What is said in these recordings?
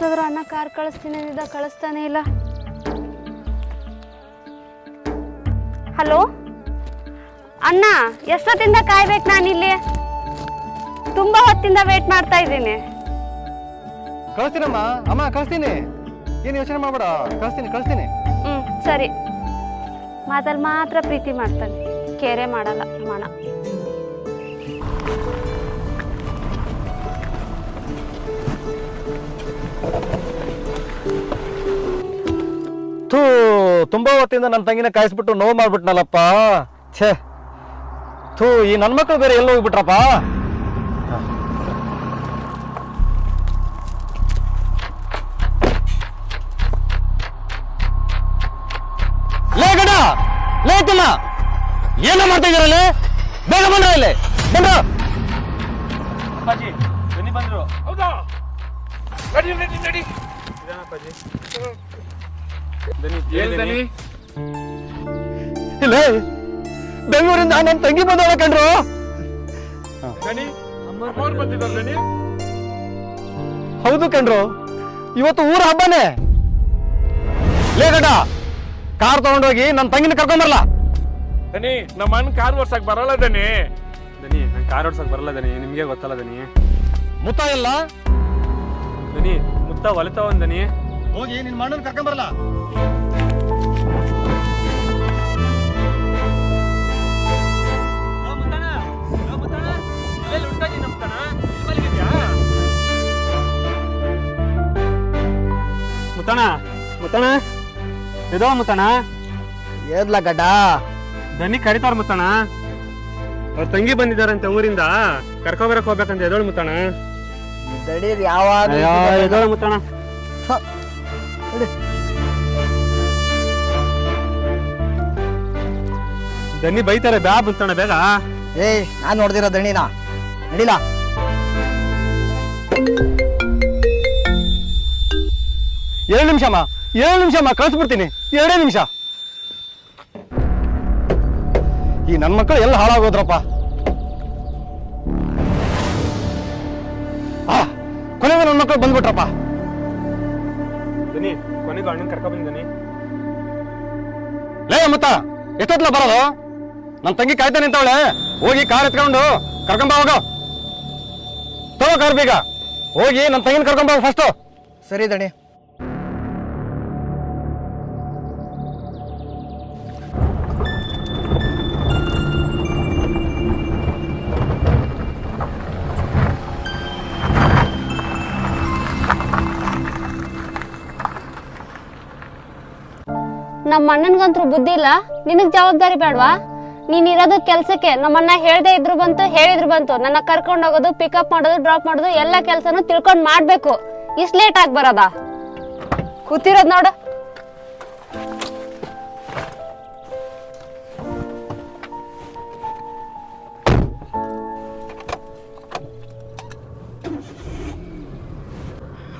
ಎಷ್ಟೊತ್ತಾದ್ರೂ ಅಣ್ಣ ಕಾರ್ ಕಳಿಸ್ತೀನಿ ಅಂದಿದ್ದ ಕಳಿಸ್ತಾನೆ ಇಲ್ಲ. ಹಲೋ? ಅಣ್ಣ ಎಷ್ಟೊತ್ತಿಂದ ಕಾಯ್ಬೇಕು ನಾನಿಲ್ಲಿ? ತುಂಬ ಹೊತ್ತಿಂದ ವೇಟ್ ಮಾಡ್ತಾ ಇದ್ದೀನಿ. ಕಳಿಸ್ತೀನಮ್ಮ. ಅಮ್ಮ ಕಳಿಸ್ತೀನಿ. ಏನು ಯೋಚನೆ ಮಾಡಬೇಡ. ಕಳಿಸ್ತೀನಿ ಕಳಿಸ್ತೀನಿ. ಹ್ಞೂ ಸರಿ. ಮಾತಲ್ಲಿ ಮಾತ್ರ ಪ್ರೀತಿ ಮಾಡ್ತಾನೆ. ಕೇರೆ ಮಾಡಲ್ಲ ಮಣ. ಥೂ, ತುಂಬಾ ಹೊತ್ತಿಂದ ನನ್ನ ತಂಗಿನ ಕಾಯಿಸ್ಬಿಟ್ಟು ನೋವು ಮಾಡ್ಬಿಟ್ನಲ್ಲಪ್ಪ. ಛೇ. ಥೂ, ಈ ನನ್ನ ಮಕ್ಕಳು ಬೇರೆ ಎಲ್ಲ ಹೋಗ್ಬಿಟ್ರಪ್ಪ? ಲೇ ಲೇ ಏನೋ ಮಾಡ್ತಾ ಇದೀರಲ್ಲಿ ಬೇಗ ಬಂದ್ರ ಇಲ್ಲಿ? ಬಂದ್ರ? ಬಂದ್ರು. ಹೌದಾ? ನಡಿ ನಡಿ ಇಲ್ಲೇ ಬೆಂಗಳೂರಿಂದ ನನ್ನ ತಂಗಿ ಬಂದವಳ ದನಿ ಹೌದು ಕಣ್ರು ಇವತ್ತು ಊರ ಹಬ್ಬನೇ. ಲೇ ಗಡ್ಡ ಕಾರ್ ತಗೊಂಡೋಗಿ ನನ್ನ ತಂಗಿನ ಕರ್ಕೊಂಬರಲ್ಲ ದನಿ ನಮ್ಮ ಅಣ್ಣ ಕಾರ್ ಓಡ್ಸಕ್ ಬರಲ್ಲ ದನಿ. ದನಿ ನಂಗೆ ಕಾರ್ ಓಡ್ಸಕ್ ಬರಲ್ಲ ದನಿ ನಿಮ್ಗೆ ಗೊತ್ತಲ್ಲ ದನಿ. ಮುತ್ತ ಇಲ್ಲ ದನಿ ಮುತ್ತ ಒಲತಾವ ದನಿ. ಹೋಗಿ ನಿನ್ ಮಣ್ಣನ್ ಕರ್ಕೊಂಬರಲ್ಲ ಮುತ್ತಣ ಮುತ್ತಣ ಇದೋ ಮುತ್ತಣ ಏದ್ಲ ಗಡ್ಡ? ದನಿ ಕರಿತಾರ ಮುತ್ತಣ್ಣ. ಅವ್ರ ತಂಗಿ ಬಂದಿದಾರಂತೆ ಊರಿಂದ. ಕರ್ಕೊಬರಕ್ ಹೋಗ್ಬೇಕಂತ ಎದೋಳು ಮುತ್ತಣ ದಡೀರ್ ಯಾವಾಗ ಎದೋಳು ಮುತ್ತಣ ದನಿ ಬೈತಾರೆ ಬ್ಯಾ ಮುತ್ತಣ ಬೇಗ. ಏಯ್ ನಾನ್ ನೋಡ್ದಿರೋ ದಣಿನ ನಡಿಲ? ಎರಡು ನಿಮಿಷಮ್ಮ ಏಳು ನಿಮಿಷಮ್ಮ ಕಳಿಸ್ಬಿಡ್ತೀನಿ. ಎರಡೇ ನಿಮಿಷ. ಈ ನನ್ನ ಮಕ್ಕಳು ಎಲ್ಲ ಹಾಳಾಗೋದ್ರಪ್ಪ. ಕೊನೆಗೆ ನನ್ನ ಮಕ್ಕಳು ಬಂದ್ಬಿಟ್ರಪ್ಪ. ದನಿ ಕೊನೆಗೆ ಅಣ್ಣನ ಕರ್ಕೊ ಲೇ ಮತ್ತ ಎಷ್ಟೊತ್ಲ ಬರೋದು? ನನ್ನ ತಂಗಿ ಕಾಯ್ತಾ ನಿಂತವಳೆ ಹೋಗಿ ಕಾರ್ ಎತ್ಕೊಂಡು ಕರ್ಕೊಂಬ ಹೋಗೋ. ತಗೋ ಕಾರ್ ಬೇಗ ಹೋಗಿ ನನ್ನ ತಂಗಿನ ಕರ್ಕೊಂಬ ಫಸ್ಟು ಸರಿ ದಣಿ. ಅಣ್ಣನ್ಗಂತೂ ಬುದ್ಧಿ ಇಲ್ಲ. ನಿನಗ್ ಜವಾಬ್ದಾರಿ ಬೇಡವಾ? ನೀನ್ ಇರೋದು ಕೆಲ್ಸಕ್ಕೆ. ನಮ್ಮಣ್ಣ ಹೇಳ್ದೆ ಇದ್ರು ಬಂತು, ಹೇಳಿದ್ರು ಬಂತು. ನನ್ನ ಕರ್ಕೊಂಡು ಹೋಗೋದು ಪಿಕಪ್ ಮಾಡೋದು ಡ್ರಾಪ್ ಮಾಡೋದು, ಎಲ್ಲ ಕೆಲ್ಸನೂ ತಿಳ್ಕೊಂಡ್ ಮಾಡ್ಬೇಕು. ಇಷ್ಟು ಲೇಟ್ ಆಗಿ ಬರೋದಾ? ಕೂತಿರೋದ್ ನೋಡು.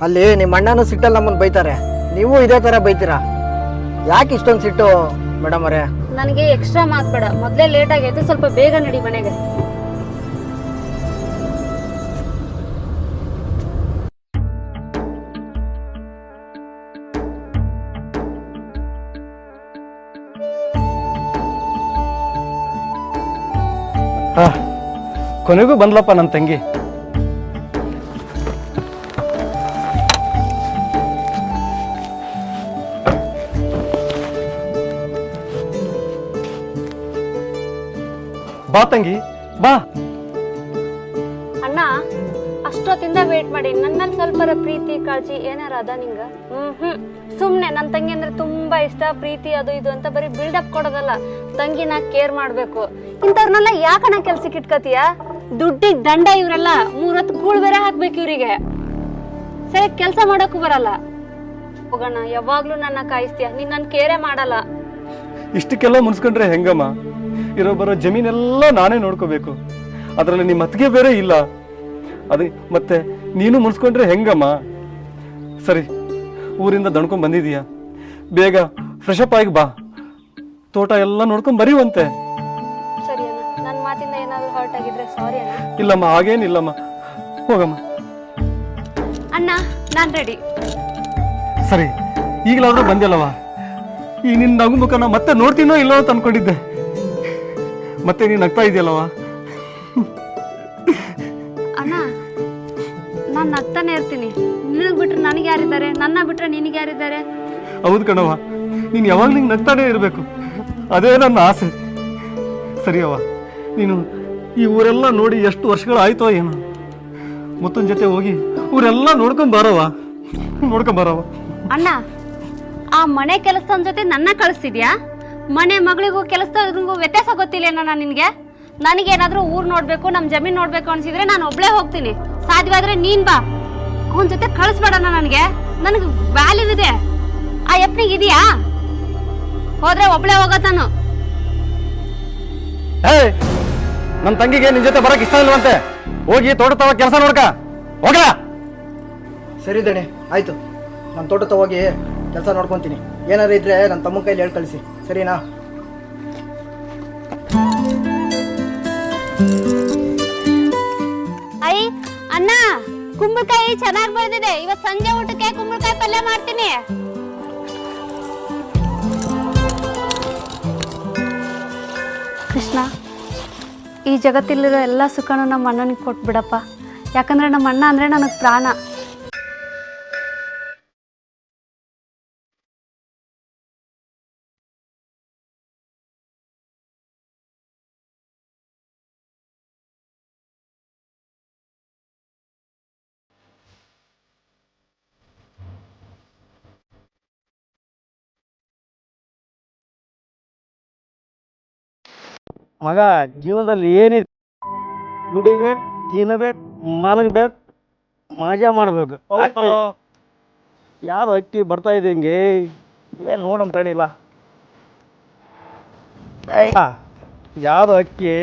ಅಲ್ಲಿ ನಿಮ್ಮ ಅಣ್ಣನೂ ಸಿಟ್ಟಲ್ಲಿ ನಮ್ಮನ್ನ ಬೈತಾರೆ. ನೀವು ಇದೇ ತರ ಬೈತೀರಾ? ಯಾಕೆ ಇಷ್ಟೊಂದು ಸಿಟ್ಟು ಮೇಡಮ್ ಅವರೇ? ನನಗೆ ಎಕ್ಸ್ಟ್ರಾ ಮಾರ್ಕ್ ಬೇಡ. ಮೊದ್ಲೇ ಲೇಟ್ ಆಗೈತೆ ಸ್ವಲ್ಪ ಬೇಗ ನಡಿ ಮನೆಗೆ. ಹಾ ಕೊನೆಗೂ ಬಂದ್ಲಪ್ಪ ನನ್ನ ತಂಗಿ. ಬಾ ತಂಗಿ ಬಾ. ಅಣ್ಣ ಅಷ್ಟೊತ್ತಿಂದ ವೇಟ್ ಮಾಡಿ. ನನ್ನಲ್ಲಿ ಸ್ವಲ್ಪರ ಪ್ರೀತಿ ಕಾಳಜಿ ಏನಾರ ಅದ ನಿಂಗ? ಹ್ಮ್ ಹ್ಮ್. ಸುಮ್ನೆ ನನ್ನ ತಂಗಿ ಅಂದ್ರೆ ತುಂಬಾ ಇಷ್ಟ. ಪ್ರೀತಿ ಅದು ಇದು ಅಂತ ಬರೀ ಬಿಲ್ಡಪ್ ಕೊಡೋದಲ್ಲ. ತಂಗಿನ ಕೇರ್ ಮಾಡ್ಬೇಕು. ಇಂಥವ್ರನ್ನೆಲ್ಲ ಯಾಕಣ್ಣ ಕೆಲ್ಸಕ್ಕೆ ಇಟ್ಕೋತೀಯ? ದುಡ್ಡಿಗೆ ದಂಡ ಇವರೆಲ್ಲ. ಮೂರತ್ತು ಕೂಳ್ ಬೇರೆ ಹಾಕ್ಬೇಕು ಇವರಿಗೆ. ಸರಿ ಕೆಲಸ ಮಾಡಕ್ಕೂ ಬರಲ್ಲ. ಹೋಗೋಣ ಯಾವಾಗ್ಲೂ ನನ್ನ ಕಾಯಿಸ್ತೀಯ. ನೀನ್ ನನ್ ಕೇರೆ ಮಾಡಲ್ಲ. ಇಷ್ಟಕ್ಕೆಲ್ಲ ಮುನ್ಸ್ಕೊಂಡ್ರೆ ಹೆಂಗಮ್ಮ? ಇರೋ ಬರೋ ಜಮೀನೆಲ್ಲ ನಾನೇ ನೋಡ್ಕೋಬೇಕು. ಅದರಲ್ಲಿ ನಿಮ್ಮ ಅತ್ತಿಗೆ ಬೇರೆ ಇಲ್ಲ. ಅದೇ ಮತ್ತೆ ನೀನು ಮುನ್ಸ್ಕೊಂಡ್ರೆ ಹೆಂಗಮ್ಮ? ಸರಿ ಊರಿಂದ ದಣ್ಕೊಂಡ್ ಬಂದಿದೀಯ. ಬೇಗ ಫ್ರೆಶ್ ಅಪ್ ಆಗಿ ಬಾ. ತೋಟ ಎಲ್ಲ ನೋಡ್ಕೊಂಡ್ ಬರೀವಂತೆ. ಸರಿ ಅಣ್ಣ ನನ್ನ ಮಾತಿಂದ ಏನಾದ್ರು ಹರ್ಟ್ ಆಗಿದ್ರೆ ಸಾರಿ ಅಣ್ಣ. ಇಲ್ಲಮ್ಮ ಹಾಗೇನಿಲ್ಲಮ್ಮ. ಹೋಗಮ್ಮ. ಅಣ್ಣ ನಾನ್ ರೆಡಿ ಸರಿ ಈಗಲಾದ್ರೂ ಬಂದಿಲ್ಲವಾ ಈ ನಿನ್ನ ನಗು ಮುಖನ ಮತ್ತೆ ನೋಡ್ತೀನೋ ಇಲ್ಲೋ ಅಂತ ಅನ್ಕೊಂಡಿದ್ದೆ. ಮತ್ತೆ ನೀನು ನಗ್ತಾ ಇದೆಯಲ್ಲವ? ಅಣ್ಣ ನಾನು ನಗ್ತಾನೆ ಇರ್ತೀನಿ. ನಿನಗೆ ಬಿಟ್ರೆ ನನಗೆ ಯಾರಿದ್ದಾರೆ? ನನ್ನ ಬಿಟ್ರೆ ನಿನಗೆ ಯಾರಿದ್ದಾರೆ? ಹೌದು ಕಣವ ನೀನು ಯಾವಾಗ ನಿಂಗೆ ನಗ್ತಾನೆ ಇರಬೇಕು. ಅದೇ ನನ್ನ ಆಸೆ. ಸರಿಯವ್ವ. ನೀನು ಈ ಊರೆಲ್ಲ ನೋಡಿ ಎಷ್ಟು ವರ್ಷಗಳಾಯ್ತೋ ಏನು. ಮುತ್ತನ ಜೊತೆ ಹೋಗಿ ಊರೆಲ್ಲ ನೋಡ್ಕೊಂಡ್ ಬಾರವ ನೋಡ್ಕೊಂಡ್ ಬಾರವ ಅಣ್ಣ ಆ ಮನೆ ಕೆಲಸದ ಜೊತೆ ನನ್ನ ಕಳಿಸ್ತಿದ್ಯಾ ಮನೆ ಮಗಳಿಗೂ ಕೆಲಸದಾಗೂ ವ್ಯತ್ಯಾಸ ಗೊತ್ತಿಲ್ಲ ನಿನಗೆ? ನನಗೇನಾದರೂ ಊರು ನೋಡಬೇಕು ನಮ್ಮ ಜಮೀನು ನೋಡಬೇಕು ಅನ್ಸಿದ್ರೆ ನಾನು ಒಬ್ಳೇ ಹೋಗ್ತೀನಿ. ಸಾಧ್ಯವಾದ್ರೆ ನೀನ್ ಬಾ. ಅವನ ಜೊತೆ ಕಳಿಸ್ಬೇಡಣ್ಣ ನನಗೆ. ನನಗೆ ವ್ಯಾಲ್ಯೂ ಇದೆ. ಆ ಎಪ್ನಿಗೆ ಇದೆಯಾ? ಹೋದ್ರೆ ಒಬ್ಳೇ ಹೋಗತ್ತಾನು. ನಾನು ಹೇ ನನ್ನ ತಂಗಿಗೆ ನಿನ್ ಜೊತೆ ಬರಕ್ ಇಷ್ಟ ಇಲ್ವಂತೆ? ಹೋಗಿ ತೋಟ ತವ ಕೆಲಸ ನೋಡ್ಕ. ಹೋಗ ಸರಿ ದಣಿ ಆಯ್ತು. ನಾನು ತೋಟ ಹೋಗಿ ಕೆಲಸ ನೋಡ್ಕೊತೀನಿ. ಏನಾರು ಇದ್ರೆ ನನ್ನ ತಮ್ಮ ಕೈಲಿ ಹೇಳಿ ಕಳಿಸಿ. ಸರಿನಾ? ಐ ಅಣ್ಣ ಕುಂಬಳಕಾಯಿ ಚೆನ್ನಾಗಿ ಬೆಳೆದಿದೆ. ಇವತ್ತು ಸಂಜೆ ಊಟಕ್ಕೆ ಕುಂಬಳಕಾಯಿ ಪಲ್ಯ ಮಾಡ್ತೀನಿ. ಕೃಷ್ಣ ಈ ಜಗತ್ತಲ್ಲಿರೋ ಎಲ್ಲ ಸುಖನೂ ನಮ್ಮ ಅಣ್ಣನಿಗೆ ಕೊಟ್ಬಿಡಪ್ಪ. ಯಾಕಂದ್ರೆ ನಮ್ಮ ಅಣ್ಣ ಅಂದ್ರೆ ನನಗೆ ಪ್ರಾಣ. ಮಗ ಜೀವನದಲ್ಲಿ ಏನಿದೆ? ದುಡಿಬೇಕು ತಿನ್ನಬೇಕು ಮಲಗಬೇಕು ಮಜಾ ಮಾಡಬೇಕು. ಯಾರು ಅಕ್ಕಿ ಬರ್ತಾ ಇದೆ ಹಿಂಗೆ? ಏನು ನೋಡಮ್ ತಡಿಲ್ಲ ಯಾರು ಅಕ್ಕಿ?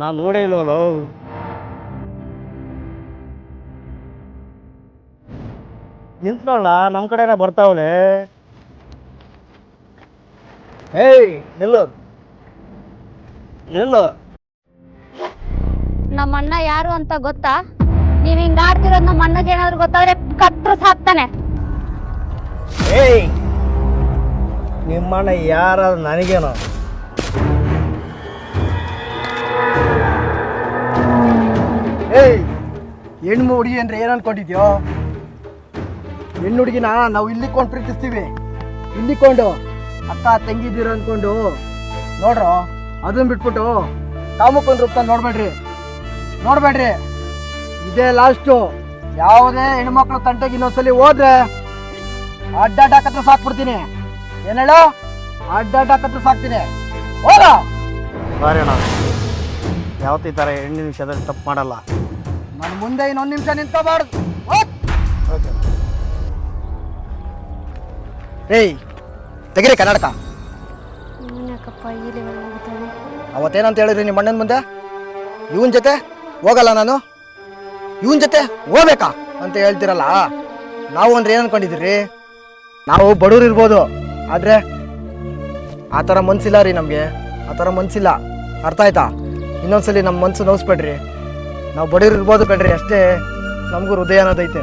ನಾನು ನೋಡೇ ಇಲ್ವಲ್ಲ? ನಿಂತ್ಕೊಳ್ಳ ನಮ್ಮ ಕಡೆನೇ ಬರ್ತಾವಳೆ ಏಯ್ ನಿಲ್ಲು. ನಿಲ್ಲು. ನಮ್ಮ ಅಣ್ಣ ಯಾರು ಅಂತ ಗೊತ್ತಾ? ನೀವ್ ಹಿಂಗ್ ಆಡ್ತಿರೋದ್ ನಮ್ಮ ಅಣ್ಣಗೆ ಏನಾದ್ರು ಗೊತ್ತಾದ್ರೆ ಕತ್ರ ಸಾಕ್ತಾನೆ. ಏಯ್! ನಿಮ್ಮಣ್ಣ ಯಾರಾದ್ರು ನನಗೇನು? ಏಯ್! ಹೆಣ್ಣು ಹುಡುಗಿ ಅಂದ್ರೆ ಏನು ಅನ್ಕೊಂಡಿದ್ಯೋ? ಹೆಣ್ಣು ಹುಡುಗಿನ ನಾವು ಇಲ್ಲಿಕೊಂಡು ಪ್ರೀತಿಸ್ತೀವಿ. ಇಲ್ಲಿಕೊಂಡು ಅಕ್ಕ ತಂಗಿದ್ದೀರ ಅನ್ಕೊಂಡು ನೋಡ್ರೋ? ಅದನ್ನ ಬಿಟ್ಬಿಟ್ಟು ಕಾಮಕ್ಕೊಂದು ರೂಪ ನೋಡ್ಬೇಡ್ರಿ. ನೋಡ್ಬೇಡ್ರಿ. ಇದೇ ಲಾಸ್ಟು ಯಾವುದೇ ಹೆಣ್ಮಕ್ಳು ತಂಟೆಗೆ ಇನ್ನೊಂದ್ಸಲಿ ಹೋದ್ರೆ ಅಡ್ಡಾಡಕತ್ರ ಹಾಕತ್ರ ಸಾಕ್ಬಿಡ್ತೀನಿ. ಏನ್ ಹೇಳ? ಅಡ್ಡಾಟ ಹಾಕತ್ರ ಸಾಕ್ತೀನಿ. ಹೋದ ಸರಿ ಅಣ್ಣ. ಯಾವತ್ತಿ ಥರ ಹೆಣ್ಣು ನಿಮಿಷದಲ್ಲಿ ತಪ್ಪು ಮಾಡಲ್ಲ. ನನ್ನ ಮುಂದೆ ಇನ್ನೊಂದು ನಿಮಿಷ ನಿಂತ್ಕೋಬಾರ್ದು. ಏಯ್ ತೆಗಿರಿ ಕನ್ನಡಕ. ಏನಕ್ಕಪ್ಪ ಇಲ್ಲಿ ಅವತ್ತೇನಂತ ಹೇಳಿದ್ರಿ ನಿಮ್ಮ ಅಣ್ಣನ ಮುಂದೆ? ಇವನ ಜೊತೆ ಹೋಗಲ್ಲ ನಾನು. ಇವನ ಜೊತೆ ಹೋಗ್ಬೇಕಾ ಅಂತ ಹೇಳ್ತಿರಲ್ಲ. ನಾವು ಅಂದ್ರೆ ಏನು ಅನ್ಕೊಂಡಿದ್ದೀರಿ? ನಾವು ಬಡವ್ರು ಇರ್ಬೋದು, ಆದ್ರೆ ಆ ಥರ ಮನ್ಸಿಲ್ಲ ರೀ ನಮಗೆ. ಆ ಥರ ಮನ್ಸಿಲ್ಲ. ಅರ್ಥ ಆಯ್ತಾ? ಇನ್ನೊಂದ್ಸಲಿ ನಮ್ಮ ಮನ್ಸು ನೋವಿಸ್ಬೇಡ್ರಿ. ನಾವು ಬಡವ್ರು ಇರ್ಬೋದು ಕಣ್ರಿ, ಅಷ್ಟೇ ನಮಗೂ ಹೃದಯ ಅನ್ನೋದೈತೆ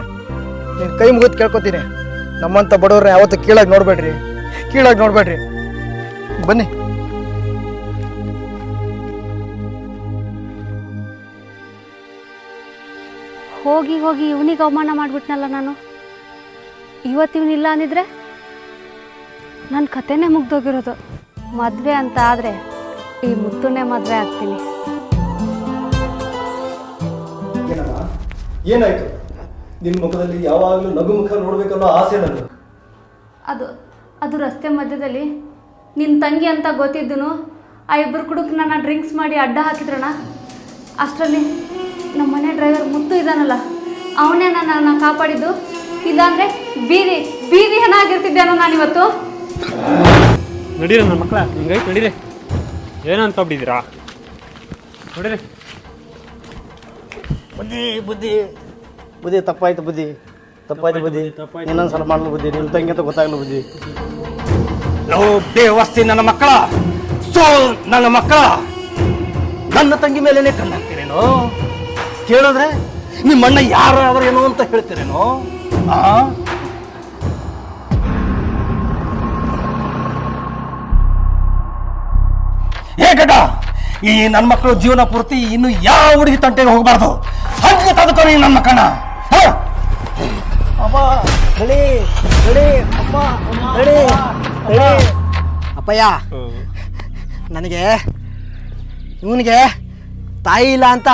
ನೀನು ಕೈ ಮುಗಿದು ಕೇಳ್ಕೊತೀನಿ. ನಮ್ಮಂಥ ಬಡವ್ರನ್ನ ಯಾವತ್ತೂ ಕೀಳಾಗಿ ನೋಡ್ಬೇಡ್ರಿ. ಕೀಳಾಗಿ ನೋಡಬೇಡ್ರಿ. ಬನ್ನಿ. ಹೋಗಿ ಹೋಗಿ ಇವನಿಗೆ ಅವಮಾನ ಮಾಡಿಬಿಟ್ನಲ್ಲ ನಾನು? ಇವತ್ತು ಇವನಿಲ್ಲ ಅಂದಿದ್ರೆ ನನ್ನ ಕಥೆನೇ ಮುಗ್ದೋಗಿರೋದು. ಮದುವೆ ಅಂತ ಆದರೆ ಈ ಮುತ್ತುನೇ ಮದುವೆ ಆಗ್ತೀನಿ. ಏನಾಯ್ತು? ನಿನ್ನ ಮುಖದಲ್ಲಿ ಯಾವಾಗಲೂ ನಗು ಮುಖ ನೋಡ್ಬೇಕನ್ನೋ ಆಸೆ ನನಗೆ. ಅದು ಅದು ರಸ್ತೆ ಮಧ್ಯದಲ್ಲಿ ನಿನ್ನ ತಂಗಿ ಅಂತ ಗೊತ್ತಿದ್ದನು ಆ ಇಬ್ಬರು ಕುಡುಕ್ ನನ್ನ ಡ್ರಿಂಕ್ಸ್ ಮಾಡಿ ಅಡ್ಡ ಹಾಕಿದ್ರಣ? ಅಷ್ಟರಲ್ಲಿ ನಮ್ಮ ಮನೆ ಡ್ರೈವರ್ ಮುತ್ತು ಇದ್ದಾನಲ್ಲ ಅವನೇ ನನ್ನ ಕಾಪಾಡಿದ್ದು. ಇಲ್ಲಾಂದ್ರೆ ಬೀದಿ ಬೀದಿ ಏನಾಗಿರ್ತಿದ್ದೇನೋ ನಾನು ನಾನಿವತ್ತು. ನಡೀರಿ ನನ್ನ ಮಕ್ಕಳ ಹಿಂಗೈತೆ ನಡೀರಿ. ಏನು ಅನ್ಕೊಬಿಟ್ಟಿದ್ದೀರಾ ನೋಡಿರಿ. ಬುದ್ಧಿ ಬುದ್ಧಿ ಬುದ್ಧಿ ತಪ್ಪಾಯ್ತು ಬುದ್ಧಿ. ತಪ್ಪಾಯ್ತು ಬುದ್ಧಿ. ಇನ್ನೊಂದ್ಸಲ ಮಾಡಲು ಬುದ್ಧಿ ನಿಮ್ಮ ತಂಗಿ ಅಂತ ಗೊತ್ತಾಗಲ್ಲ ಬುದ್ಧಿ ಲೋ ಬೇವಸ್ತಿ ನನ್ನ ಮಕ್ಕಳ ಸೋ ನನ್ನ ಮಕ್ಕಳ. ನನ್ನ ತಂಗಿ ಮೇಲೇನೆ ಕಣ್ಣು ಹಾಕ್ತೀರೇನೋ ಕೇಳಿದ್ರೆ ನಿಮ್ಮ ಅಣ್ಣ ಯಾರು ಏನು ಅಂತ ಹೇಳ್ತೀರೇನು? ಏಕಟ ಏ ಈ ನನ್ನ ಮಕ್ಕಳು ಜೀವನ ಪೂರ್ತಿ ಇನ್ನು ಯಾವ ಹುಡುಗಿ ತಂಟೆಗೆ ಹೋಗಬಾರ್ದು? ಹಂಗೆ ತೆಗೆದುಕೊ ನೀನು ನನ್ನ ಕಣ ಅಪ್ಪಯ್ಯ ನನಗೆ ಇವನಿಗೆ ತಾಯಿ ಇಲ್ಲ ಅಂತ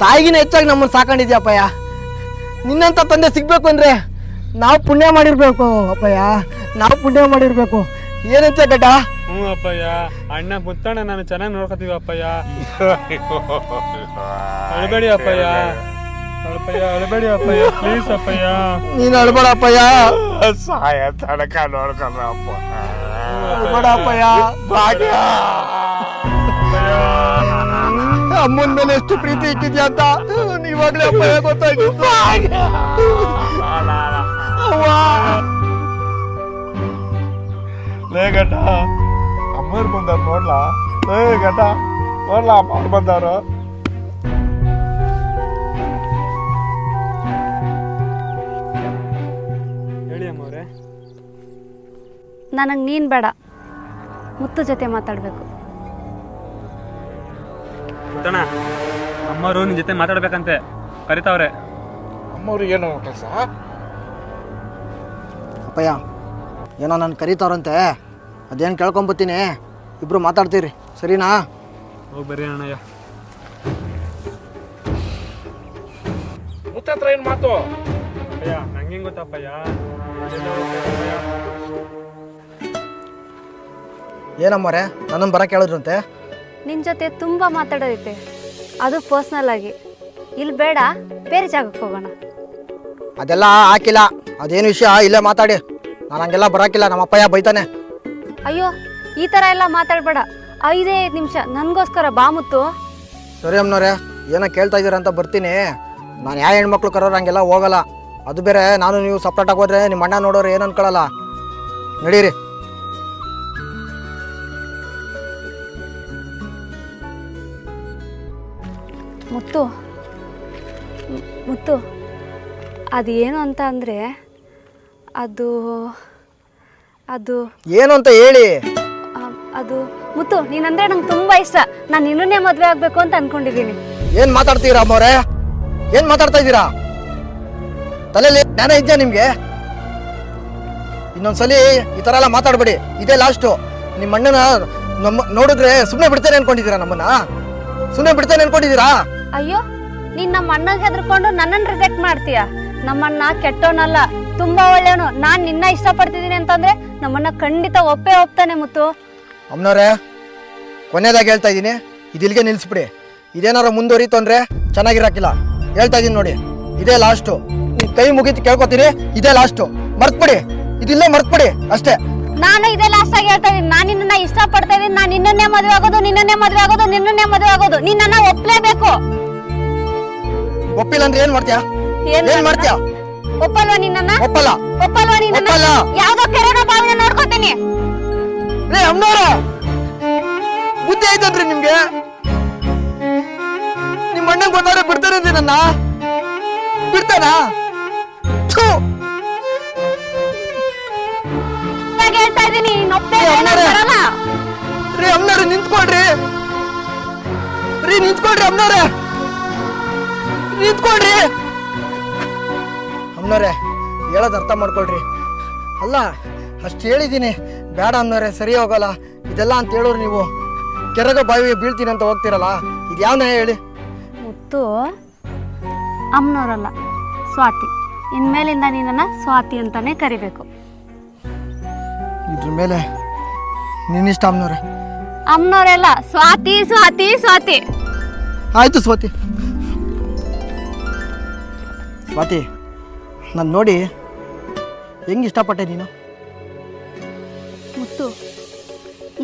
ತಾಯಿಗಿನ ಹೆಚ್ಚಾಗಿ ನಮ್ಮನ್ನು ಸಾಕೊಂಡಿದ್ಯಪ್ಪಯ್ಯ. ನಿನ್ನಂತ ತಂದೆ ಸಿಗಬೇಕು ಅಂದ್ರೆ ನಾವು ಪುಣ್ಯ ಮಾಡಿರಬೇಕು ಅಪ್ಪಯ್ಯ. ನಾವು ಪುಣ್ಯ ಮಾಡಿರ್ಬೇಕು. ಏನಂತ ಗಡ್ಡ? ಹ್ಞೂ ಅಪ್ಪಯ್ಯ. ಅಣ್ಣ ಮುತ್ತಣ್ಣ ನಾನು ಚೆನ್ನಾಗಿ ನೋಡ್ಕೊತೀವಿ ಅಪ್ಪಯ್ಯ. ಅಳಬೇಡಿ ಅಪ್ಪಯ್ಯ. ಅಳಪಯ್ಯ ಅಳಬೇಡಿ ಅಪ್ಪಯ್ಯ. ಪ್ಲೀಸ್ ಅಪ್ಪಯ್ಯ. ನೀನು ಅಳಬೇಡ ಅಪ್ಪಯ್ಯ. ಸಹಾಯ ತಡಕ ನೋಡ್ಕೊಂಡ್ರಪ್ಪ ಅಳಬೇಡ ಅಪ್ಪಯ್ಯ. ಅಮ್ಮನ ಮೇಲೆ ಎಷ್ಟು ಪ್ರೀತಿ ಇಕ್ಕಿದ್ಯಾ ಅಂತ? ಇವಾಗಲೇ ಅಪ್ಪ ಗೊತ್ತಾಯ್ತು. ಲೇ ಗಡ್ಡ ಅಮ್ಮರ್ ಬಂದಾರ ನೋಡ್ಲಾ? ಏ ಗಡ್ಡ ನೋಡ್ಲಾ ಅಮ್ಮ ಬಂದಾರ? ಹೇಳಿ ಅಮ್ಮವ್ರೆ. ನನಗೆ ನೀನು ಬೇಡ. ಮುತ್ತು ಜೊತೆ ಮಾತಾಡಬೇಕು. ಮುತ್ತಣ್ಣ ಅಮ್ಮವರು ನಿನ್ ಜೊತೆ ಮಾತಾಡ್ಬೇಕಂತೆ. ಕರಿತಾವ್ರೆ. ಅಮ್ಮವ್ರು ಏನು ಕೆಲಸ? ಅಪ್ಪಯ್ಯ ಏನೋ ನಾನು ಕರೀತಾರಂತೆ ಅದೇನು ಕೇಳ್ಕೊಂಬತ್ತೀನಿ. ಇಬ್ರು ಮಾತಾಡ್ತೀರಿ. ಸರಿನಾ? ಹೋಗಿ ಬರ್ರಿ ಅಣ್ಣಯ್ಯ. ಮುತ್ತತ್ರ ಏನು ಮಾತು? ಅಯ್ಯ ನಂಗೆ ಗೊತ್ತಪ್ಪಯ್ಯ ಏನಮ್ಮರೇ ನನ್ನನ್ನು ಬರಕ್ಕೆ ಹೇಳಿದ್ರಂತೆ ನಿನ್ನ ಜೊತೆ ತುಂಬ ಮಾತಾಡೋದೈತೆ ಅದು ಪರ್ಸ್ನಲ್ ಆಗಿ. ಇಲ್ಲಿ ಬೇಡ ಬೇರೆ ಜಾಗಕ್ಕೆ ಹೋಗೋಣ. ಅದೆಲ್ಲ ಹಾಕಿಲ್ಲ. ಅದೇನು ವಿಷಯ? ಇಲ್ಲೇ ಮಾತಾಡಿ. ನಾನು ಹಂಗೆಲ್ಲ ಬರೋಕ್ಕಿಲ್ಲ ನಮ್ಮ ಅಪ್ಪಯ್ಯ ಬೈತಾನೆ. ಅಯ್ಯೋ ಈ ಥರ ಎಲ್ಲ ಮಾತಾಡಬೇಡ. ಐದೇ ಐದು ನಿಮಿಷ. ನನಗೋಸ್ಕರ ಬಾ ಮುತ್ತು. ಸರಿ ಅಮ್ಮನವ್ರೆ ಏನೋ ಕೇಳ್ತಾ ಇದ್ದೀರ ಅಂತ ಬರ್ತೀನಿ. ನಾನು ಯಾವ ಹೆಣ್ಮಕ್ಳು ಕರೋರು ಹಂಗೆಲ್ಲ ಹೋಗಲ್ಲ. ಅದು ಬೇರೆ ನಾನು ನೀವು ಸಪ್ರೇಟಾಗಿ ಹೋದ್ರೆ ನಿಮ್ಮ ಅಣ್ಣ ನೋಡೋರು ಏನು ಅನ್ಕೊಳ್ಳಲ್ಲ. ನಡೀರಿ. ಮುತ್ತು. ಮುತ್ತು. ಅದು ಏನು ಅಂತ ಅಂದರೆ ಅದು ಅದು ಏನು ಅಂತ ಹೇಳಿ. ಆ, ಅದು ಮುತ್ತು ನೀನಂದ್ರೆ ನಂಗೆ ತುಂಬ ಇಷ್ಟ. ನಾನು ನಿನ್ನನ್ನೇ ಮದುವೆ ಆಗಬೇಕು ಅಂತ ಅಂದ್ಕೊಂಡಿದ್ದೀನಿ ಏನು ಮಾತಾಡ್ತೀರಾ ಅಮ್ಮವ್ರೆ? ಏನು ಮಾತಾಡ್ತಾ ಇದ್ದೀರಾ? ತಲೆಯಲ್ಲಿ ಜ್ಞಾನ ಇದೆಯಾ ನಿಮಗೆ? ಇನ್ನೊಂದ್ಸಲಿ ಈ ಥರ ಎಲ್ಲ ಮಾತಾಡಬೇಡಿ. ಇದೇ ಲಾಸ್ಟು ನಿಮ್ಮ ಅಣ್ಣನ ನಮ್ಮ ನೋಡಿದ್ರೆ ಸುಮ್ಮನೆ ಬಿಡ್ತೇನೆ ಅನ್ಕೊಂಡಿದ್ದೀರಾ ನಮ್ಮನ್ನ? ಸುಮ್ಮನೆ ಬಿಡ್ತೇನೆ ಅನ್ಕೊಂಡಿದ್ದೀರಾ? ಅಯ್ಯೋ ನೀನ್ ನಮ್ಮ ಅಣ್ಣಗೆ ಹೆದರ್ಕೊಂಡು ನನ್ನನ್ನು ರಿಜೆಕ್ಟ್ ಮಾಡ್ತೀಯ? ನಮ್ಮಣ್ಣ ಕೆಟ್ಟೋನಲ್ಲ ತುಂಬಾ ಒಳ್ಳೆಯವನು. ನಾನ್ ನಿನ್ನ ಇಷ್ಟಪಡ್ತಿದ್ದೀನಿ ಅಂತಂದ್ರೆ ನಮ್ಮನ್ನ ಖಂಡಿತ ಒಪ್ಪೇ ಒಪ್ತಾನೆ ಮುತ್ತು. ಅಮ್ಮನವ್ರೆ ಕೊನೆಯದಾಗಿ ಹೇಳ್ತಾ ಇದ್ದೀನಿ. ಇದಿಲ್ಗೆ ನಿಲ್ಸ್ಬಿಡಿ ಇದೇನಾರು ಮುಂದುವರಿತು ಅಂದ್ರೆ ಚೆನ್ನಾಗಿರಕ್ಕಿಲ್ಲ ಹೇಳ್ತಾ ಇದ್ದೀನಿ ನೋಡಿ ಇದೇ ಲಾಸ್ಟು ನಿಮ್ ಕೈ ಮುಗಿತು ಕೇಳ್ಕೊತೀನಿ ಇದೇ ಲಾಸ್ಟು ಮರ್ತ್ಬಿಡಿ ಇದಿಲ್ಲ ಮರ್ತ್ಬಿಡಿ ಅಷ್ಟೇ. ನಾನು ಇದೇ ಲಾಸ್ಟ್ ಆಗಿ ಹೇಳ್ತಾ ಇದೀನಿ ನಾನು ನಿನ್ನ ಇಷ್ಟಪಡ್ತಾ ಇದ್ದೀನಿ. ನಾನು ನಿನ್ನನ್ನೇ ಮದುವೆ ಆಗೋದು ನಿನ್ನನ್ನೇ ಮದುವೆ ಆಗೋದು ನಿನ್ನನ್ನೇ ಮದುವೆ ಆಗೋದು. ನಿನ್ನನ್ನ ಒಪ್ಪಲೇಬೇಕು ಒಪ್ಲೇಬೇಕು. ಒಪ್ಪಿಲ್ಲ ಅಂದ್ರೆ ಏನ್ ಮಾಡ್ತೀಯಾ? ಏನ್ ಮಾಡ್ತೀಯ? ಒಪ್ಪಲ್ವಾ ನಿನ್ನ ಒಪ್ಪಲ್ಲ. ಒಪ್ಪಲ್ವಾ ನಿನ್ನ ಒಪ್ಪಲ್ಲ. ಯಾವ್ದೋ ಕೆರೆನ ಬಾವಿನ ನೋಡ್ಕೋತೀನಿ. ರೇ ಅಮ್ಮನವ್ರ ಬುದ್ಧಿ ಐತನ್ರಿ ನಿಮ್ಗೆ? ನಿಮ್ಮ ಅಣ್ಣಂಗ್ ಗೊತ್ತಾದ್ರೆ ಬಿಡ್ತಾರೆ ನನ್ನ? ಬಿಡ್ತಾನ? ಥು, ಇವಾಗ ಹೇಳ್ತಾ ಇದೀನಿ ನೀನ್ ಒಪ್ಪೇ ಏ, ಅಣ್ಣಾರೇ. ಬರಲ್ಲ? ರೀ ಅಮ್ಮನವ್ರೆ ನಿಂತ್ಕೊಳ್ರಿ. ರೀ ನಿಂತ್ಕೊಳ್ರಿ ಅಮ್ಮನವ್ರೆ ನಿಂತ್ಕೊಳ್ರಿ. ಅಮ್ಮನವ್ರೆ ಹೇಳೋದು ಅರ್ಥ ಮಾಡ್ಕೊಳ್ರಿ. ಅಲ್ಲ ಅಷ್ಟು ಹೇಳಿದ್ದೀನಿ ಬೇಡ ಅನ್ನೋರೆ ಸರಿ ಹೋಗಲ್ಲ. ಇದೆಲ್ಲ ಅಂತ ಹೇಳೋರು ನೀವು. ಕೆರೆಗ ಬಾವಿಗೆ ಬೀಳ್ತೀನಿ ಅಂತ ಹೋಗ್ತಿರಲ್ಲ ಇದು ಯಾವ ನ್ಯಾಯ ಹೇಳಿ? ಮುತ್ತು ಅಮ್ಮನವರಲ್ಲ ಸ್ವಾತಿ. ಇನ್ಮೇಲಿಂದ ನಿನ್ನನ್ನು ಸ್ವಾತಿ ಅಂತಾನೆ ಕರಿಬೇಕು. ಇದ್ರ ಮೇಲೆ ನಿನ್ನಿಷ್ಟ ಅಮ್ಮನವ್ರೆ. ಅಮ್ಮನವರೆಲ್ಲ ಸ್ವಾತಿ ಸ್ವಾತಿ ಸ್ವಾತಿ. ಆಯ್ತು ಸ್ವಾತಿ. ಸ್ವಾತಿ, ನಾನು ನೋಡಿ ಹೆಂಗೆ ಇಷ್ಟಪಟ್ಟೆ ನೀನು? ಮುತ್ತು,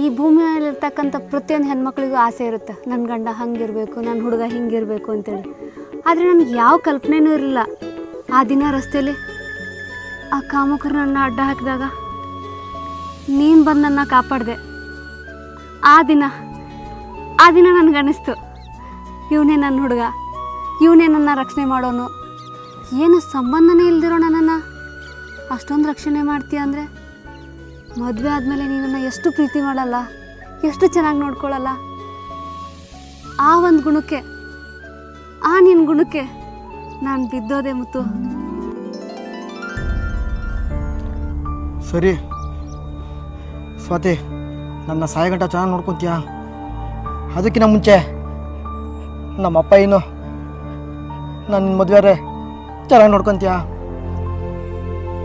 ಈ ಭೂಮಿಯಲ್ಲಿರ್ತಕ್ಕಂಥ ಪ್ರತಿಯೊಂದು ಹೆಣ್ಮಕ್ಳಿಗೂ ಆಸೆ ಇರುತ್ತೆ. ನನ್ನ ಗಂಡ ಹಂಗಿರಬೇಕು ನನ್ನ ಹುಡುಗ ಹಿಂಗಿರಬೇಕು ಅಂತೇಳಿ. ಆದರೆ ನನಗೆ ಯಾವ ಕಲ್ಪನೆನೂ ಇರಲಿಲ್ಲ. ಆ ದಿನ ರಸ್ತೆಯಲ್ಲಿ ಆ ಕಾಮಕರು ನನ್ನ ಅಡ್ಡ ಹಾಕಿದಾಗ ನೀನು ಬಂದು ನನ್ನ ಕಾಪಾಡಿದೆ. ಆ ದಿನ ಆ ದಿನ ನನಗನ್ನಿಸ್ತು ಇವನೇ ನನ್ನ ಹುಡುಗ, ಇವನೇ ನನ್ನ ರಕ್ಷಣೆ ಮಾಡೋನು. ಏನು ಸಂಬಂಧನೇ ಇಲ್ದಿರೋ ನನ್ನನ್ನು? ಅಷ್ಟೊಂದು ರಕ್ಷಣೆ ಮಾಡ್ತೀಯ ಅಂದರೆ? ಮದುವೆ ಆದಮೇಲೆ ನೀನನ್ನು ಎಷ್ಟು ಪ್ರೀತಿ ಮಾಡಲ್ಲ, ಎಷ್ಟು ಚೆನ್ನಾಗಿ ನೋಡ್ಕೊಳ್ಳಲ್ಲ ಆ ಒಂದು ಗುಣಕ್ಕೆ, ಆ ನಿನ್ನ ಗುಣಕ್ಕೆ ನಾನು ಬಿದ್ದೋದೆ ಮುತ್ತು. ಸರಿ. ಸ್ವಾತಿ, ನನ್ನ ಸಾಯಗಂಟ ಚೆನ್ನಾಗಿ ನೋಡ್ಕೊತೀಯ? ಅದಕ್ಕಿಂತ ಮುಂಚೆ ನಮ್ಮ ಅಪ್ಪ ಏನು ನನ್ನ ಮದುವೆ ಚೆನ್ನಾಗಿ ನೋಡ್ಕೊತೀಯ?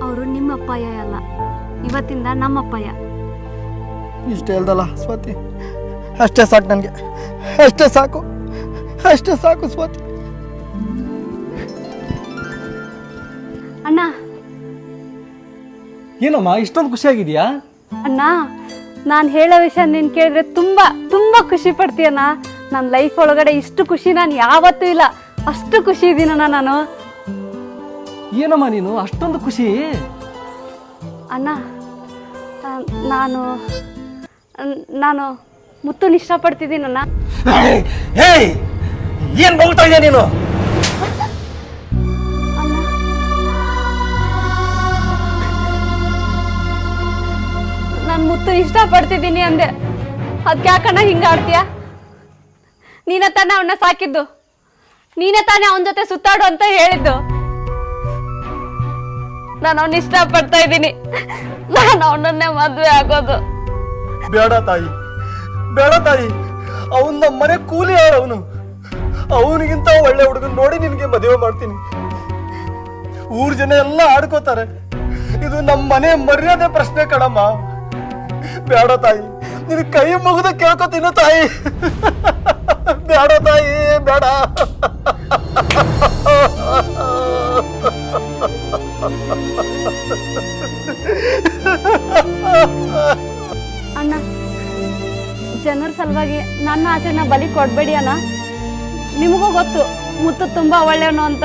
ಅವರು ನಿಮ್ಮ ಅಪ್ಪಯ್ಯ ಅಲ್ಲ ಇವತ್ತಿಂದ ನಮ್ಮ ಅಪ್ಪಯ್ಯ ಇಷ್ಟೇ ಹೇಳ್ದಲ್ಲ ಸ್ವಾತಿ ಅಷ್ಟೇ ಸಾಕು ನನಗೆ ಅಷ್ಟೇ ಸಾಕು ಅಷ್ಟೇ ಸಾಕು ಸ್ವಾತಿ. ಅಣ್ಣ. ಏನಮ್ಮ ಇಷ್ಟೊಂದು ಖುಷಿಯಾಗಿದೆಯಾ? ಅಣ್ಣ ನಾನು ಹೇಳೋ ವಿಷಯ ನೀನು ಕೇಳಿದ್ರೆ ತುಂಬ ತುಂಬ ಖುಷಿ ಪಡ್ತೀಯಣ್ಣ. ನನ್ನ ಲೈಫ್ ಒಳಗಡೆ ಇಷ್ಟು ಖುಷಿ ನಾನು ಯಾವತ್ತೂ ಇಲ್ಲ. ಅಷ್ಟು ಖುಷಿ ಇದ್ದೀನಣ್ಣ ನಾನು. ಏನಮ್ಮ ನೀನು? ಅಷ್ಟೊಂದು ಖುಷಿ? ಅಣ್ಣ ನಾನು ನಾನು ಮುತ್ತುನ ಇಷ್ಟಪಡ್ತಿದ್ದೀನಣ್ಣ ಹೇಯ್ ಏನು ಇದೆಯಾ ನೀನು? ನಾನು ಮುತ್ತು ಇಷ್ಟಪಡ್ತಿದ್ದೀನಿ ಅಂದೆ. ಅದಕ್ಕೆ ಯಾಕಣ್ಣ ಹಿಂಗೆ ಆಡ್ತೀಯ? ನೀನೇ ತಾನೇ ಅವನ್ನ ಸಾಕಿದ್ದು. ನೀನೇ ತಾನೇ ಅವನ ಜೊತೆ ಸುತ್ತಾಡು ಅಂತ ಹೇಳಿದ್ದು. ನಾನು ಅವನ್ನ ಇಷ್ಟಪಡ್ತಾ ಇದ್ದೀನಿ. ನಾನು ಅವನನ್ನೇ ಮದುವೆ ಆಗೋದು. ಬೇಡ ತಾಯಿ ಬೇಡ ತಾಯಿ. ಅವನ್ ನಮ್ಮ ಮನೆ ಕೂಲಿ ಅವನು? ಅವನಿಗಿಂತ ಒಳ್ಳೆ ಹುಡುಗನ್ ನೋಡಿ ನಿನಗೆ ಮದುವೆ ಮಾಡ್ತೀನಿ. ಊರ್ ಜನ ಎಲ್ಲ ಆಡ್ಕೋತಾರೆ. ಇದು ನಮ್ಮ ಮನೆ ಮರ್ಯಾದೆ ಪ್ರಶ್ನೆ ಕಣಮ್ಮ. ಬೇಡ ತಾಯಿ, ನಿನ್ ಕೈ ಮುಗಿದ ಕೇಳ್ಕೊತೀನ ತಾಯಿ. ಬೇಡ ತಾಯಿ, ಬೇಡ. ಅಣ್ಣ, ಜನರ ಸಲುವಾಗಿ ನನ್ನ ಆಸೆನ ಬಲಿ ಕೊಡ್ಬೇಡಿ ಅಣ್ಣ. ನಿಮಗೂ ಗೊತ್ತು, ಮುತ್ತು ತುಂಬಾ ಒಳ್ಳೆಯವನು ಅಂತ.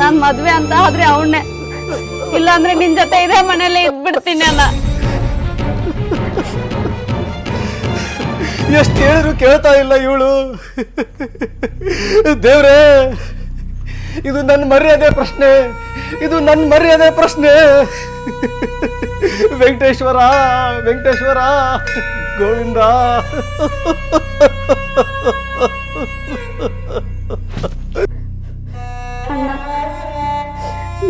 ನಾನು ಮದ್ವೆ ಅಂತ ಆದ್ರೆ ಅವನ್ನೇ ಇಲ್ಲಾಂದ್ರೆ ನಿನ್ ಜೊತೆ ಇದೇ ಮನೇಲಿ ಇದ್ಬಿಡ್ತೀನಿ ಅಣ್ಣ. ಎಷ್ಟು ಹೇಳಿದ್ರು ಕೇಳ್ತಾ ಇಲ್ಲ ಇವಳು. ದೇವ್ರೇ, ಇದು ನನ್ನ ಮರ್ಯಾದೆ ಪ್ರಶ್ನೆ. ಇದು ನನ್ನ ಮರ್ಯಾದೆ ಪ್ರಶ್ನೆ. ವೆಂಕಟೇಶ್ವರ ವೆಂಕಟೇಶ್ವರ, ಗೋವಿಂದ.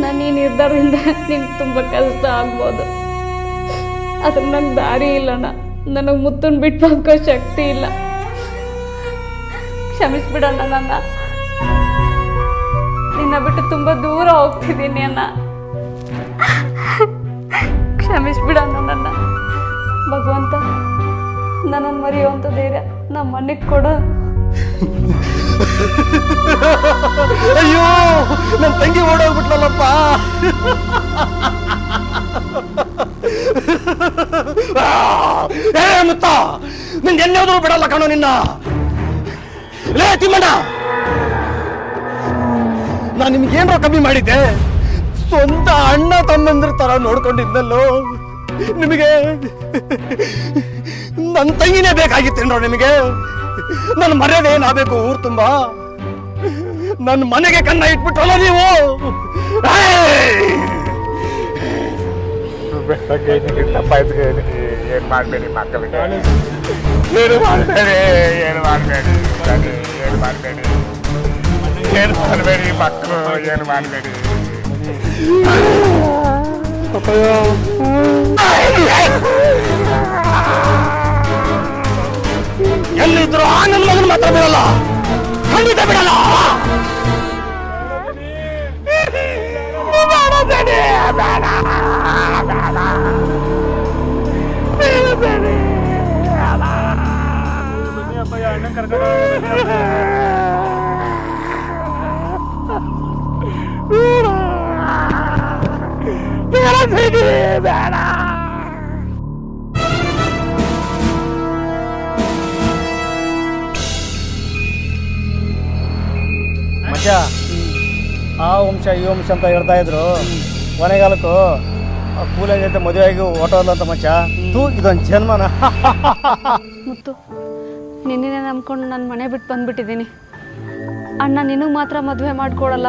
ನಾನು ಈ ನಿರ್ಧಾರದಿಂದ ನಿನ್ಗೆ ತುಂಬ ಕಷ್ಟ ಆಗ್ಬೋದು. ಅದ್ರ ನಂಗೆ ದಾರಿ ಇಲ್ಲಣ್ಣ ನನಗೆ ಮುತ್ತನ್ ಬಿಟ್ಟು ಶಕ್ತಿ ಇಲ್ಲ. ಕ್ಷಮಿಸ್ಬಿಡಣ್ಣ ನನ್ನ. ನಿನ್ನ ಬಿಟ್ಟು ತುಂಬ ದೂರ ಹೋಗ್ತಿದ್ದೀನಿ ಅಣ್ಣ. ಕ್ಷಮಿಸ್ಬಿಡ ನನ್ನ ಭಗವಂತ, ನನ್ನನ್ನು ಮರೆಯುವಂಥ ಧೈರ್ಯ ನಮ್ಮ ಮನೆಗೆ ಕೊಡು. ಅಯ್ಯೋ ನನ್ನ ತಂಗಿ ಓಡೋಗ್ಬಿಟ್ಲಲ್ಲಪ್ಪ ಏ ಮುತ್ತ ನಿನ್ ಎಲ್ಲೋದ್ರೂ ಬಿಡಲ್ಲ ಕಣೋ ನಿನ್ನ. ಲೇ ತಿಮ್ಮಣ್ಣ. ನಾನು ನಿಮ್ಗೇನೋ ಕಮ್ಮಿ ಮಾಡಿದ್ದೆ? ಸ್ವಂತ ಅಣ್ಣ ತಮ್ಮಂದ್ರ ತರ ನೋಡ್ಕೊಂಡಿದ್ದಲ್ಲೋ ನಿಮಗೆ ನನ್ನ ತಂಗಿನೇ ಬೇಕಾಗಿತ್ತೇನ್ರೋ ನಿಮಗೆ. ನನ್ನ ಮರ್ಯಾದೆ ಏನಾಗಬೇಕು ಊರು ತುಂಬಾ? ನನ್ನ ಮನೆಗೆ ಕನ್ನ ಇಟ್ಬಿಟ್ರಲ್ಲ ನೀವು? ತಪ್ಪಾಯ್ತು ಏನು ಮಾಡಬೇಡಿ ಮಕ್ಕಳಿಗೆ ಏನು ಮಾಡಬೇಡಿ ಏನು ಮಾಡಬೇಡಿ ಏನು ಮಾಡಬೇಡಿ ಏನು ಮಾಡಬೇಡಿ ಮಕ್ಕಳು ಏನು ಮಾಡಬೇಡಿ ಎಲ್ಲಿದ್ರು ಆ ನನ್ನ ಮಗನ ಮಾತ್ರ ಬಿಡಲ್ಲ ಖಂಡಿತ ಬಿಡಲ್ಲ ಮಚ್ಚ, ಆ ವಂಶ, ಈ ವಂಶ ಅಂತ ಹೇಳ್ತಾ ಇದ್ರು. ಕೊನೆಗಾಲಕ್ಕೂ ಆ ಅಂತ ಮದುವೆ ಆಗಿ ಅಂತ ಮಚ್ಚ. ತೂ ಇದೊಂದು ಜನ್ಮನ. ಮುತ್ತು ನಿನ್ನೆ ನಂಬ್ಕೊಂಡು ನನ್ನ ಮನೆ ಬಿಟ್ಟು ಬಂದ್ಬಿಟ್ಟಿದ್ದೀನಿ. ಅಣ್ಣ, ನಿನಗೆ ಮಾತ್ರ ಮದುವೆ ಮಾಡ್ಕೊಡಲ್ಲ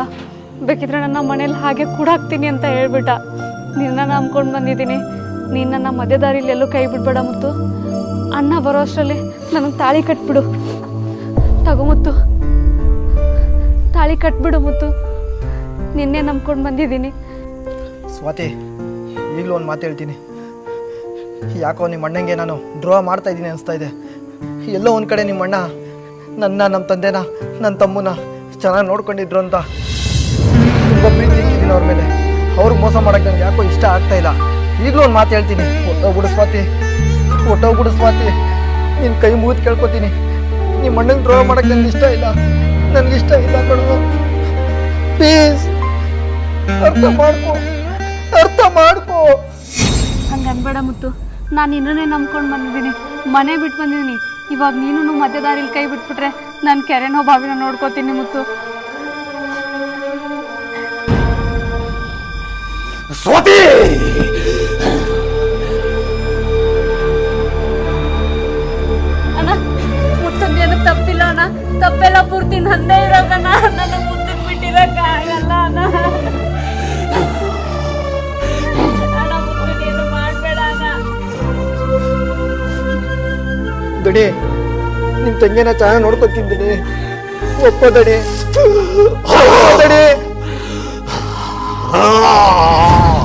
ಬೇಕಿದ್ರೆ ನನ್ನ ಮನೇಲಿ ಹಾಗೆ ಕೂಡಾಕ್ತೀನಿ ಅಂತ ಹೇಳ್ಬಿಟ್ಟ. ನಿನ್ನ ನಂಬ್ಕೊಂಡು ಬಂದಿದ್ದೀನಿ. ನೀನು ನನ್ನ ಮಧ್ಯ ದಾರಿಲಿ ಎಲ್ಲೂ ಕೈ ಬಿಡ್ಬೇಡ ಮುತ್ತು. ಅಣ್ಣ ಬರೋ ಅಷ್ಟರಲ್ಲಿ ನನಗೆ ತಾಳಿ ಕಟ್ಬಿಡು. ತಗೋ ಮುತ್ತು. ತಾಳಿ ಕಟ್ಬಿಡು ಮುತ್ತು. ನಿನ್ನೆ ನಂಬ್ಕೊಂಡು ಬಂದಿದ್ದೀನಿ. ಸ್ವಾತಿ, ಈಗಲೂ ಒಂದು ಮಾತು ಹೇಳ್ತೀನಿ. ಯಾಕೋ ನಿಮ್ಮ ಅಣ್ಣಂಗೆ ನಾನು ಡ್ರಾ ಮಾಡ್ತಾ ಇದ್ದೀನಿ ಅನಿಸ್ತಾ ಇದೆ. ಎಲ್ಲೋ ಒಂದು ಕಡೆ ನಿಮ್ಮ ಅಣ್ಣ ನನ್ನ ನಮ್ಮ ತಂದೆನ ನನ್ನ ತಮ್ಮನ ಚೆನ್ನಾಗಿ ನೋಡ್ಕೊಂಡಿದ್ರು ಅಂತ. ತುಂಬ ಪ್ರೀತಿ ಇಕ್ಕಿದ್ದೀನಿ ಅವ್ರ ಮೇಲೆ. ಅವ್ರಿಗೆ ಮೋಸ ಮಾಡೋಕ್ಕೆ ನನಗೆ ಯಾಕೋ ಇಷ್ಟ ಆಗ್ತಾ ಇಲ್ಲ. ಈಗಲೂ ಒಂದು ಮಾತು ಹೇಳ್ತೀನಿ. ಒಟ್ಟೋಗ್ಬಿಡು ಸ್ವಾತಿ. ಒಟ್ಟೋಗ್ಬಿಡು ಸ್ವಾತಿ. ನಿನ್ನ ಕೈ ಮುಗಿದು ಕೇಳ್ಕೊತೀನಿ. ನಿಮ್ಮ ಅಣ್ಣನ ದ್ರೋಹ ಮಾಡೋಕ್ಕೆ ನನಗೆ ಇಷ್ಟ ಇಲ್ಲ. ನನಗೆ ಇಷ್ಟ ಇಲ್ಲ ಕಣೋ. ಪ್ಲೀಸ್. ಅರ್ಥ ಮಾಡ್ಕೋ. ಅರ್ಥ ಮಾಡ್ಕೋ. ಹಂಗೆ ಅನ್ಬೇಡ ಮುತ್ತು. ನಾನು ಇನ್ನೂ ನಂಬ್ಕೊಂಡು ಬಂದಿದ್ದೀನಿ. ಮನೆ ಬಿಟ್ಟು ಬಂದಿದ್ದೀನಿ. ಇವಾಗ ನೀನು ಮಧ್ಯದಾರಿಲಿ ಕೈ ಬಿಟ್ಬಿಟ್ರೆ ನಾನು ಕೆರೆನೋ ಬಾವಿನ ನೋಡ್ಕೋತೀನಿ ಮುತ್ತು. ಸ್ವಾತಿ! ಅಣ್ಣ ಮುತ್ತಂದೇನು ತಪ್ಪಿಲ್ಲ ಅಣ್ಣ. ತಪ್ಪೆಲ್ಲ ಪೂರ್ತಿ ನಂದೇ ಇರೋದಣ್ಣ ನನ್ನ ಮುತ್ತಕ್ಕೆ ಬಿಟ್ಟಿರೋಕ್ಕಾಗಲ್ಲ ಅಣ್ಣ. ಅಣ್ಣ ಮುತ್ತನೇನು ಮಾಡಬೇಡ ಅಣ್ಣ. ದಡಿ ನಿಮ್ಮ ತಂಗಿನ ಚೆನ್ನಾಗಿ ನೋಡ್ಕೊತಿದ್ದೀನಿ. ಒಪ್ಪದಡೆ ದಡಿ.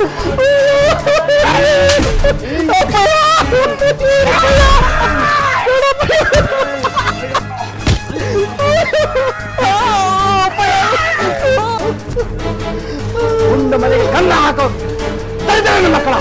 ದಡಿ, ಬೇಡ ದಡಿ. ಮನೆಗೆ ಕನ್ನ ಹಾಕೋ ಮಕ್ಕಳ